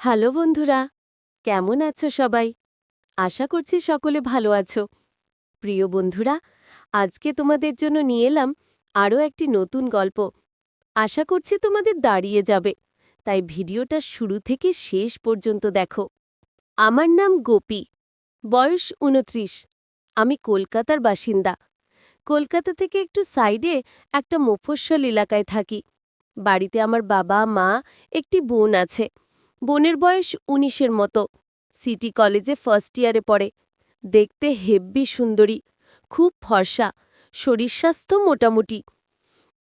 Hello বন্ধুরা, কেমন আছো সবাই? আশা করছি সকলে ভালো আছো। প্রিয় বন্ধুরা, আজকে তোমাদের জন্য নিয়ে এলাম আরও একটি নতুন গল্প। আশা করছি তোমাদের দাঁড়িয়ে যাবে। তাই ভিডিওটা শুরু থেকে শেষ পর্যন্ত দেখো। আমার নাম গোপী, বয়স উনত্রিশ আমি কলকাতার বাসিন্দা। কলকাতা থেকে একটু সাইডে একটা মফস্বল এলাকায় থাকি। বাড়িতে আমার বাবা, মা, একটি বোন আছে। বোনের বয়স উনিশের মতো। সিটি কলেজে ফার্স্ট ইয়ারে পড়ে। দেখতে হেব্বি সুন্দরী, খুব ফর্সা, শরীর স্বাস্থ্য মোটামুটি।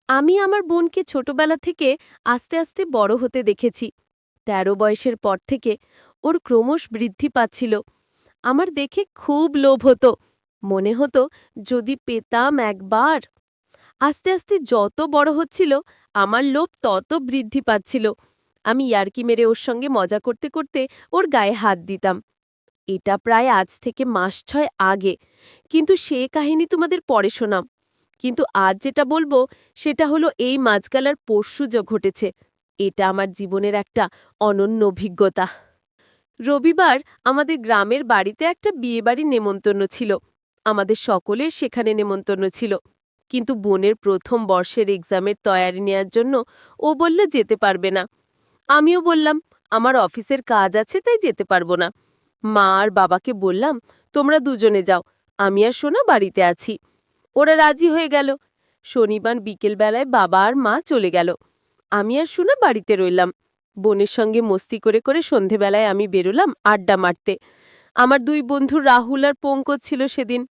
আমি আমার বোনকে ছোটবেলা থেকে আস্তে আস্তে বড় হতে দেখেছি। তেরো বয়সের পর থেকে ওর ক্রমশ বৃদ্ধি পাচ্ছিল। আমার দেখে খুব লোভ হতো। মনে হতো যদি পেতাম একবার। আস্তে আস্তে যত বড় হচ্ছিল, আমার লোভ তত বৃদ্ধি পাচ্ছিল। আমি ইয়ার্কি মেরে ওর সঙ্গে মজা করতে করতে ওর গায়ে হাত দিতাম। এটা প্রায় আজ থেকে মাস ছয় আগে। কিন্তু সে কাহিনী তোমাদের পরে শোনাম। কিন্তু আজ যেটা বলব, সেটা হলো এই মাঝকালার পরশু যা ঘটেছে। এটা আমার জীবনের একটা অনন্য অভিজ্ঞতা। রবিবার আমাদের গ্রামের বাড়িতে একটা বিয়েবাড়ির নেমন্তন্ন ছিল। আমাদের সকলের সেখানে নেমন্তন্ন ছিল। কিন্তু বোনের প্রথম বর্ষের এক্সামের তয়ারি নেয়ার জন্য ও বলল যেতে পারবে না। আমিও বললাম, আমার অফিসের কাজ আছে, তাই যেতে পারব না। মা আর বাবাকে বললাম, তোমরা দুজনে যাও, আমি আর সোনা বাড়িতে আছি। ওরা রাজি হয়ে গেল। শনিবার বিকেলবেলায় বাবা আর মা চলে গেল। আমি আর সোনা বাড়িতে রইলাম। বোনের সঙ্গে মস্তি করে করে সন্ধেবেলায় আমি বেরোলাম আড্ডা মারতে। আমার দুই বন্ধু রাহুল আর পঙ্কজ ছিল সেদিন।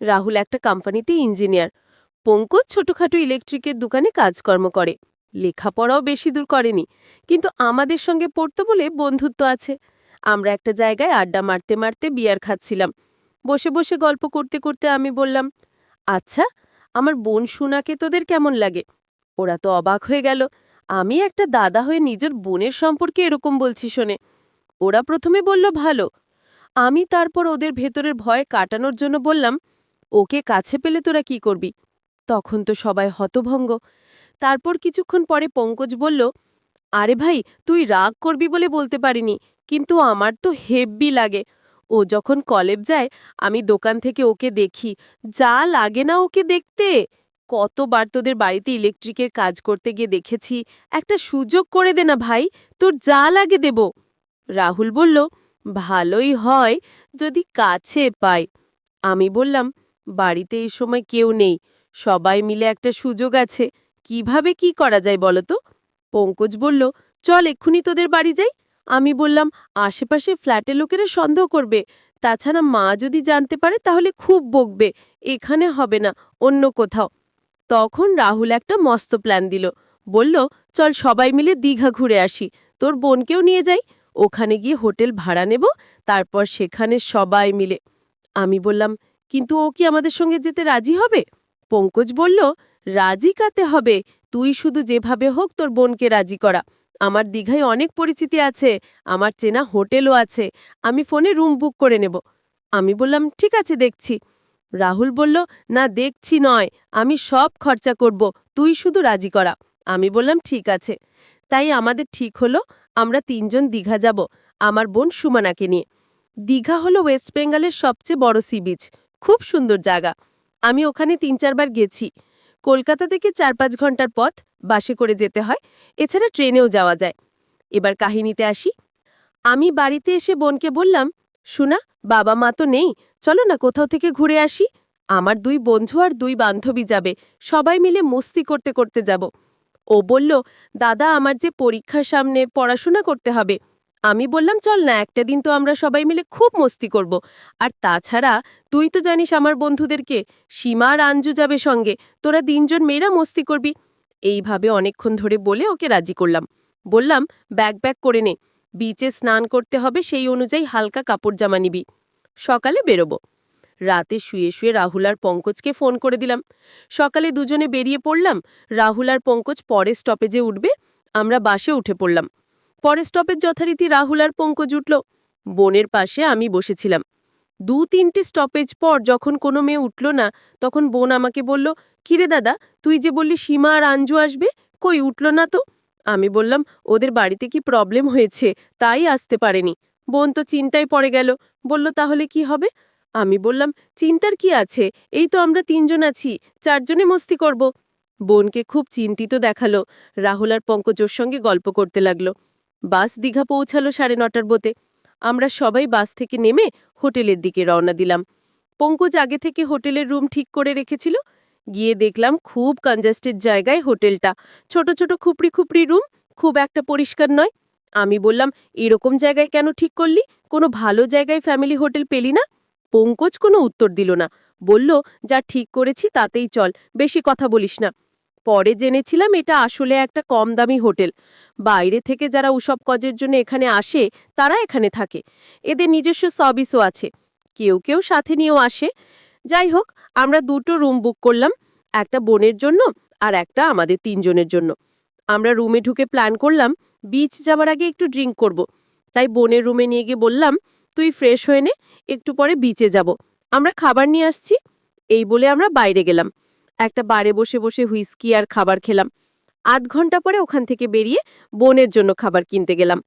রাহুল একটা কোম্পানিতে ইঞ্জিনিয়ার, পঙ্কজ ছোটখাটো ইলেকট্রিকের দোকানে কাজকর্ম করে। লেখাপড়াও বেশি দূর করেনি, কিন্তু আমাদের সঙ্গে পড়তো বলে বন্ধুত্ব আছে। আমরা একটা জায়গায় আড্ডা মারতে মারতে বিয়ার খাচ্ছিলাম। বসে বসে গল্প করতে করতে আমি বললাম আচ্ছা আমার বোন সুনাকে তোদের কেমন লাগে? ওরা তো অবাক হয়ে গেল। আমি একটা দাদা হয়ে নিজের বোনের সম্পর্কে এরকম বলছি শোনে। ওরা প্রথমে বলল, ভালো। আমি তারপর ওদের ভেতরের ভয় কাটানোর জন্য বললাম, ওকে কাছে পেলে তোরা কি করবি? তখন তো সবাই হতভঙ্গ। তারপর কিছুক্ষণ পরে পঙ্কজ বলল, আরে ভাই, তুই রাগ করবি বলে বলতে পারিনি, কিন্তু আমার তো হেব্বি লাগে। ও যখন কলেজ যায়, আমি দোকান থেকে ওকে দেখি, যা লাগে না ওকে দেখতে। কতবার তোদের বাড়িতে ইলেকট্রিকের কাজ করতে গিয়ে দেখেছি, একটা সুযোগ করে দে না ভাই, তোর যা লাগে দেব। রাহুল বলল, ভালোই হয়, যদি কাছে পাই। আমি বললাম, বাড়িতে এই সময় কেউ নেই, সবাই মিলে একটা সুযোগ আছে কীভাবে কি করা যায় বলো তো? পঙ্কজ বলল, চল এক্ষুনি তোদের বাড়ি যাই। আমি বললাম আশেপাশে ফ্ল্যাটে লোকেরা সন্দেহ করবে। তাছাড়া মা যদি জানতে পারে তাহলে খুব বকবে। এখানে হবে না, অন্য কোথাও। তখন রাহুল একটা মস্ত প্ল্যান দিল। বলল, চল সবাই মিলে দীঘা ঘুরে আসি। তোর বোনকেও নিয়ে যাই। ওখানে গিয়ে হোটেল ভাড়া নেব, তারপর সেখানে সবাই মিলে। আমি বললাম, কিন্তু ও কি আমাদের সঙ্গে যেতে রাজি হবে? পঙ্কজ বলল রাজি কাতে হবে। তুই শুধু যেভাবে হোক তোর বোনকে রাজি করা। আমার দীঘায় অনেক পরিচিতি আছে, আমার চেনা হোটেলও আছে। আমি ফোনে রুম বুক করে নেব। আমি বললাম, ঠিক আছে, দেখছি। রাহুল বলল, না, দেখছি নয়। আমি সব খরচা করব। তুই শুধু রাজি করা। আমি বললাম, ঠিক আছে। তাই আমাদের ঠিক হলো, আমরা তিনজন দীঘা যাব, আমার বোন সুমানাকে নিয়ে। দীঘা হলো ওয়েস্ট বেঙ্গলের সবচেয়ে বড় সি বিচ। খুব সুন্দর জায়গা। আমি ওখানে তিন চারবার গেছি। কলকাতা থেকে চার পাঁচ ঘণ্টার পথ বাসে করে যেতে হয়, এছাড়া ট্রেনেও যাওয়া যায়। এবার কাহিনীতে আসি। আমি বাড়িতে এসে বোনকে বললাম, শুনা, বাবা মা তো নেই, চলো না কোথাও থেকে ঘুরে আসি। আমার দুই বন্ধু আর দুই বান্ধবী যাবে, সবাই মিলে মস্তি করতে করতে যাব। ও বলল, দাদা, আমার যে পরীক্ষার সামনে পড়াশোনা করতে হবে আমি বললাম, চল না, একটা দিন তো আমরা সবাই মিলে খুব মস্তি করব। আর তাছাড়া, তুই তো জানিস আমার বন্ধুদেরকে, সীমা আর আঞ্জু যাবে সঙ্গে। তোরা তিনজন মেয়েরা মস্তি করবি। এইভাবে অনেকক্ষণ ধরে বলে ওকে রাজি করলাম। বললাম, ব্যাগ ব্যাগ করে নে। বিচে স্নান করতে হবে, সেই অনুযায়ী হালকা কাপড় জামা নিবি। সকালে বেরোবো। রাতে শুয়ে শুয়ে রাহুল আর পঙ্কজকে ফোন করে দিলাম। সকালে দুজনে বেরিয়ে পড়লাম। রাহুল আর পঙ্কজ পরে স্টপেজে উঠবে। আমরা বাসে উঠে পড়লাম। পরে স্টপেজ যথারীতি রাহুল আর পঙ্কজ উঠল। বোনের পাশে আমি বসেছিলাম। দু তিনটে স্টপেজ পর যখন কোনো মেয়ে উঠল না, তখন বোন আমাকে বলল, কিরে দাদা, তুই যে বললি সীমা আর আঞ্জু আসবে, কই উঠল না তো? আমি বললাম, ওদের বাড়িতে কি প্রবলেম হয়েছে? তাই আসতে পারেনি। বোন তো চিন্তায় পড়ে গেল, বলল, তাহলে কি হবে? আমি বললাম, চিন্তার কি আছে? এই তো আমরা তিনজন আছি, চারজনে মস্তি করব। বোনকে খুব চিন্তিত দেখাল। রাহুল আর পঙ্কজোর সঙ্গে গল্প করতে লাগল। বাস দীঘা পৌঁছালো সাড়ে নটার বোতে। আমরা সবাই বাস থেকে নেমে হোটেলের দিকে রওনা দিলাম। পঙ্কজ আগে থেকে হোটেলের রুম ঠিক করে রেখেছিল। গিয়ে দেখলাম খুব কনজেস্টেড জায়গায় হোটেলটা। ছোট ছোট খুপড়ি খুপড়ি রুম, খুব একটা পরিষ্কার নয়। আমি বললাম, এরকম জায়গায় কেন ঠিক করলি? কোনো ভালো জায়গায় ফ্যামিলি হোটেল পেলি না? পঙ্কজ কোনো উত্তর দিল না। বলল, যা ঠিক করেছি তাতেই চল, বেশি কথা বলিস না। পরে জেনেছিলাম এটা আসলে একটা কম দামি হোটেল। বাইরে থেকে যারা উসব কজের জন্য এখানে আসে, তারা এখানে থাকে। এদের নিজস্ব সার্ভিসও আছে। কেউ কেউ সাথে নিয়েও আসে। যাই হোক, আমরা দুটো রুম বুক করলাম, একটা বোনের জন্য আর একটা আমাদের তিনজনের জন্য। আমরা রুমে ঢুকে প্ল্যান করলাম বিচ যাওয়ার আগে একটু ড্রিঙ্ক করব। তাই বোনের রুমে নিয়ে গিয়ে বললাম, তুই ফ্রেশ হয়ে নে, একটু পরে বিচে যাব। আমরা খাবার নিয়ে আসছি। এই বলে আমরা বাইরে গেলাম। একটা বারে বসে বসে হুইস্কি আর খাবার খেলাম। আধ ঘণ্টা পরে ওখান থেকে বেরিয়ে বোনের জন্য খাবার কিনতে গেলাম।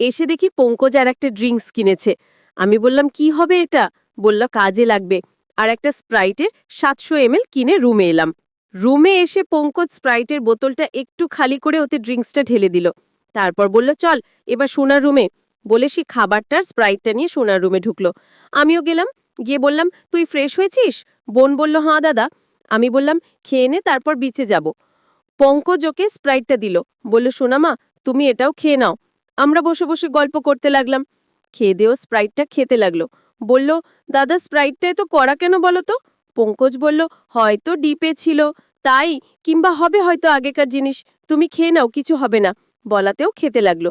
এসে দেখি পঙ্কজ আর একটা ড্রিঙ্কস কিনেছে। আমি বললাম, কি হবে এটা? বলল, কাজে লাগবে। আর একটা স্প্রাইটের সাতশো এমএল কিনে রুমে এলাম। রুমে এসে পঙ্কজ স্প্রাইটের বোতলটা একটু খালি করে ওতে ড্রিঙ্কসটা ঢেলে দিল। তারপর বলল, চল, এবার সোনার রুমে। বলে সে খাবারটার স্প্রাইটটা নিয়ে সোনার রুমে ঢুকলো। আমিও গেলাম, গিয়ে বললাম, তুই ফ্রেশ হয়েছিস? বোন বলল হাঁ দাদা। আমি বললাম, খেয়ে নে, তারপর বিচে যাব। পঙ্কজ ওকে স্প্রাইটটা দিল। বলল সোনামা তুমি এটাও খেয়ে নাও। আমরা বসে বসে গল্প করতে লাগলাম। খেয়ে দেও স্প্রাইটটা খেতে লাগল। বলল, দাদা স্প্রাইটটা তো করা কেন বলো তো? পঙ্কজ বলল, হয়তো ডিপে ছিল। তাই, কিংবা হবে হয়তো আগেকার জিনিস। তুমি খেয়ে নাও, কিছু হবে না। বলাতেও খেতে লাগল।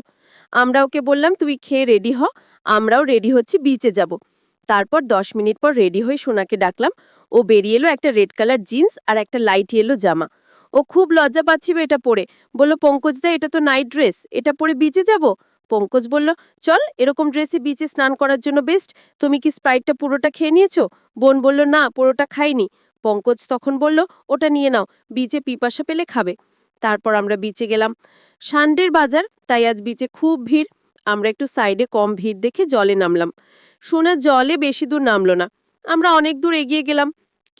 আমরা ওকে বললাম, তুই খেয়ে রেডি হ। আমরাও রেডি হচ্ছি বিচে যাব। তারপর দশ মিনিট পর রেডি হয়ে সোনাকে ডাকলাম। ও বেরিয়ে এলো একটা রেড কালার জিন্স আর একটা লাইট ইয়েলো জামা। ও খুব লজ্জা পাচ্ছিল এটা পরে। বলল, পঙ্কজ দা, এটা তো নাইট ড্রেস। এটা পরে বিচে যাব? পঙ্কজ বলল, চল, এরকম ড্রেসে বিচে স্নান করার জন্য বেস্ট তুমি কি স্প্রাইটটা পুরোটা খেয়ে নিয়েছো? বোন বলল, না, পুরোটা খাইনি। পঙ্কজ তখন বলল, ওটা নিয়ে নাও বিচে পিপাসা পেলে খাবে। তারপর আমরা বিচে গেলাম। সানডের বাজার, তাই আজ বিচে খুব ভিড়। আমরা একটু সাইডে কম ভিড় দেখে জলে নামলাম। সোনা জলে বেশি দূর নামলো না। আমরা অনেক দূর এগিয়ে গেলাম।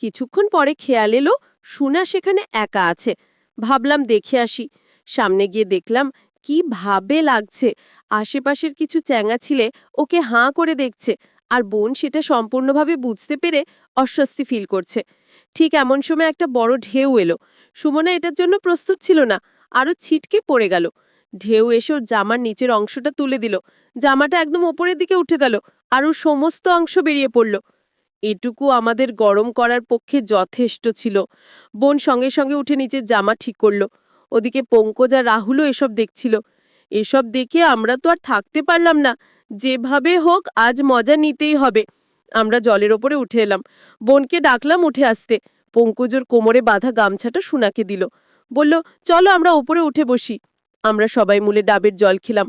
কিছুক্ষণ পরে খেয়াল এলো, সোনা সেখানে একা আছে। ভাবলাম দেখে আসি। সামনে গিয়ে দেখলাম, কি ভাবে লাগছে। আশেপাশের কিছু চ্যাঙা ছিলে ওকে হাঁ করে দেখছে। আর বোন সেটা সম্পূর্ণভাবে বুঝতে পেরে অস্বস্তি ফিল করছে। ঠিক এমন সময় একটা বড় ঢেউ এলো। সুমনা এটার জন্য প্রস্তুত ছিল না। আরও ছিটকে পড়ে গেল। ঢেউ এসে ওর জামার নিচের অংশটা তুলে দিল। জামাটা একদম ওপরের দিকে উঠে গেল আর ওর সমস্ত অংশ বেরিয়ে পড়ল। এটুকু আমাদের গরম করার পক্ষে যথেষ্ট ছিল। বোন সঙ্গে সঙ্গে উঠে নিচের জামা ঠিক করল। ওদিকে পঙ্কজ আর রাহুলও এসব দেখছিল। এসব দেখে আমরা তো আর থাকতে পারলাম না। যেভাবে হোক আজ মজা নিতেই হবে। আমরা জলের ওপরে উঠে এলাম। বোনকে ডাকলাম উঠে আসতে। পঙ্কজোর কোমরে বাঁধা গামছাটা সুনাকে দিল। বলল, চলো আমরা ওপরে উঠে বসি। আমরা সবাই মুলে ডাবের জল খেলাম।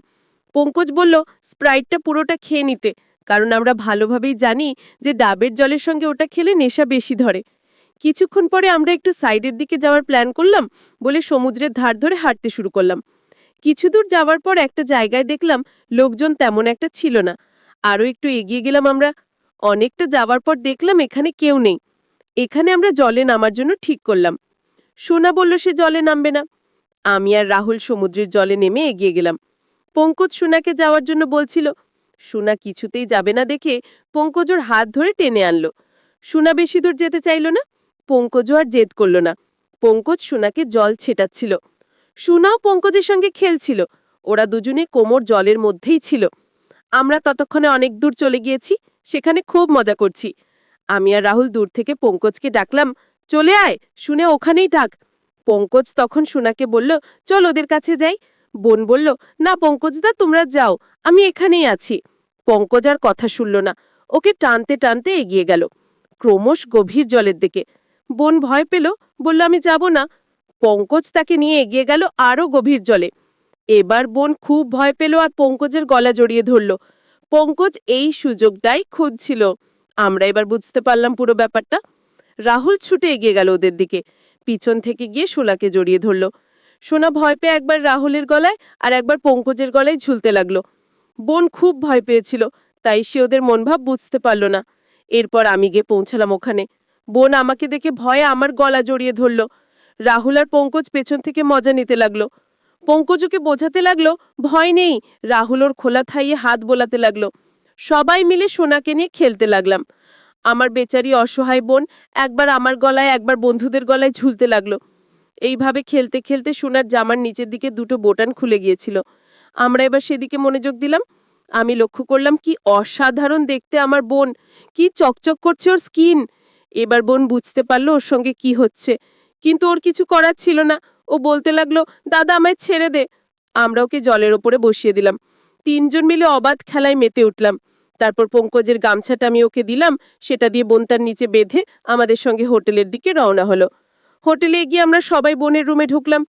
পঙ্কজ বলল, স্প্রাইটটা পুরোটা খেয়ে নিতে, কারণ আমরা ভালোভাবেই জানি যে ডাবের জলের সঙ্গে ওটা খেলে নেশা বেশি ধরে। কিছুক্ষণ পরে আমরা একটু সাইডের দিকে যাওয়ার প্ল্যান করলাম, বলে সমুদ্রের ধার ধরে হাঁটতে শুরু করলাম। কিছু দূর যাওয়ার পর একটা জায়গায় দেখলাম লোকজন তেমন একটা ছিল না। আরও একটু এগিয়ে গেলাম আমরা। অনেকটা যাওয়ার পর দেখলাম এখানে কেউ নেই। এখানে আমরা জলে নামার জন্য ঠিক করলাম। সোনা বলল, সে জলে নামবে না। আমি আর রাহুল সমুদ্রের জলে নেমে এগিয়ে গেলাম। পঙ্কজ সোনাকে যাওয়ার জন্য বলছিল, সোনা কিছুতেই যাবে না দেখে পঙ্কজোর হাত ধরে টেনে আনলো। সোনা বেশি দূর যেতে চাইল না, পঙ্কজও আর জেদ করল না। পঙ্কজ সোনাকে জল ছেটাচ্ছিল। সোনাও পঙ্কজের সঙ্গে খেলছিল, ওরা দুজনে কোমর জলের মধ্যেই ছিল। আমরা ততক্ষণে অনেক দূর চলে গিয়েছি, সেখানে খুব মজা করছি। আমি আর রাহুল দূর থেকে পঙ্কজকে ডাকলাম, চলে আয়, শুনে ওখানেই ডাক পঙ্কজ তখন সোনাকে বলল, চল ওদের কাছে যাই। বোন বলল, না পঙ্কজদা, তোমরা যাও, আমি এখানেই আছি। পঙ্কজ আর কথা শুনল না, ওকে টানতে টানতে এগিয়ে গেল, ক্রমশ গভীর জলের দিকে। বোন ভয় পেল, বলল, আমি যাব না। পঙ্কজ তাকে নিয়ে এগিয়ে গেল আরও গভীর জলে। এবার বোন খুব ভয় পেল আর পঙ্কজের গলা জড়িয়ে ধরল। পঙ্কজ এই সুযোগটাই খুঁজছিল। আমরা এবার বুঝতে পারলাম পুরো ব্যাপারটা। রাহুল ছুটে এগিয়ে গেল ওদের দিকে। পিছন থেকে গিয়ে শোলাকে জড়িয়ে ধরল। সোনা ভয় পেয়ে একবার রাহুলের গলায় আর একবার পঙ্কজের গলায় ঝুলতে লাগল। বোন খুব ভয় পেয়েছিল, তাই সে ওদের মনভাব বুঝতে পারল না। এরপর আমি গিয়ে পৌঁছালাম ওখানে। বোন আমাকে দেখে ভয়ে আমার গলা জড়িয়ে ধরল। রাহুল আর পঙ্কজ পেছন থেকে মজা নিতে লাগল। পঙ্কজ ওকে বোঝাতে লাগল, ভয় নেই, রাহুল ওর খোলা থাইয়ে হাত বোলাতে লাগল। সবাই মিলে সোনাকে নিয়ে খেলতে লাগলাম। আমার বেচারি অসহায় বোন একবার আমার গলায়, একবার বন্ধুদের গলায় ঝুলতে লাগল। এইভাবে খেলতে খেলতে সোনার জামার নিচের দিকে দুটো বোটান খুলে গিয়েছিল। আমরা এবার সেদিকে মনোযোগ দিলাম। আমি লক্ষ্য করলাম, কি অসাধারণ দেখতে আমার বোন! কি চকচক করছে ওর স্কিন! এবার বোন বুঝতে পারল ওর সঙ্গে কি হচ্ছে। কিন্তু ওর কিছু করার ছিল না। ও বলতে লাগল, দাদা, আমায় ছেড়ে দে। আমরা ওকে জলের ওপরে বসিয়ে দিলাম। তিনজন মিলে অবাধ খেলায় মেতে উঠলাম। তারপর পঙ্কজের গামছাটা আমি ওকে দিলাম, সেটা দিয়ে বোনতার নিচে বেঁধে আমাদের সঙ্গে হোটেলের দিকে রওনা হলো। হোটেলে গিয়ে আমরা সবাই বোনের রুমে ঢুকলাম।